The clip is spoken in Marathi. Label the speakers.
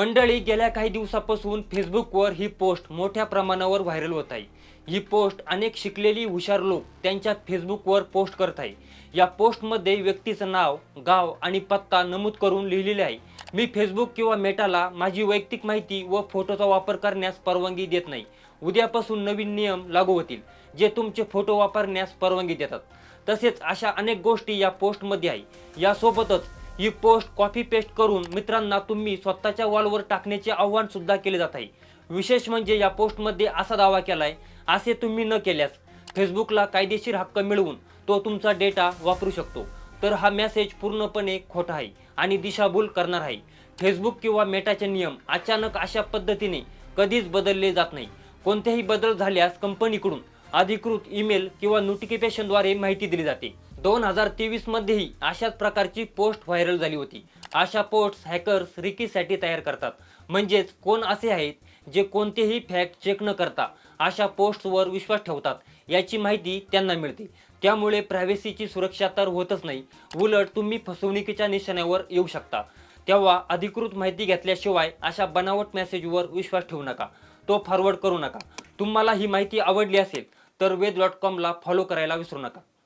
Speaker 1: मंडळी गेल्या काही दिवसापासून फेसबुकवर ही पोस्ट मोठ्या प्रमाणावर व्हायरल होत आहे. ही पोस्ट अनेक शिकलेली हुशार लोक त्यांच्या फेसबुकवर पोस्ट करत आहे. या पोस्टमध्ये व्यक्तीचं नाव गाव आणि पत्ता नमूद करून लिहिलेले आहे. मी फेसबुक किंवा मेटाला माझी वैयक्तिक माहिती व फोटोचा वापर करण्यास परवानगी देत नाही. उद्यापासून नवीन नियम लागू होतील जे तुमचे फोटो वापरण्यास परवानगी देतात. तसेच अशा अनेक गोष्टी या पोस्टमध्ये आहे. यासोबतच ही पोस्ट कॉपी पेस्ट करून मित्रांना तुम्ही स्वतःच्या वॉलवर टाकण्याचे आव्हान सुद्धा केले जात आहे. विशेष म्हणजे या पोस्टमध्ये असा दावा केलाय असे तुम्ही न केल्यास फेसबुकला कायदेशीर हक्क मिळवून तो तुमचा डेटा वापरू शकतो. तर हा मेसेज पूर्णपणे खोटा आहे आणि दिशाभूल करणार आहे. फेसबुक किंवा मेटाचे नियम अचानक अशा पद्धतीने कधीच बदलले जात नाही. कोणतेही बदल झाल्यास कंपनीकडून अधिकृत ईमेल किंवा नोटिफिकेशनद्वारे माहिती दिली जाते. दोन हजार तेवीसमध्येही अशाच प्रकारची पोस्ट व्हायरल झाली होती. अशा पोस्ट हॅकर्स रिकीसाठी तयार करतात. म्हणजेच कोण असे आहेत जे कोणतेही फॅक्ट चेक न करता अशा पोस्टवर विश्वास ठेवतात याची माहिती त्यांना मिळते. त्यामुळे प्रायव्हसीची सुरक्षा तर होतच नाही उलट तुम्ही फसवणुकीच्या निशाण्यावर येऊ शकता. तेव्हा अधिकृत माहिती घेतल्याशिवाय अशा बनावट मेसेजवर विश्वास ठेवू नका. तो फॉरवर्ड करू नका. तुम्हाला ही माहिती आवडली असेल तर वेद डॉट कॉमला फॉलो करायला विसरू नका.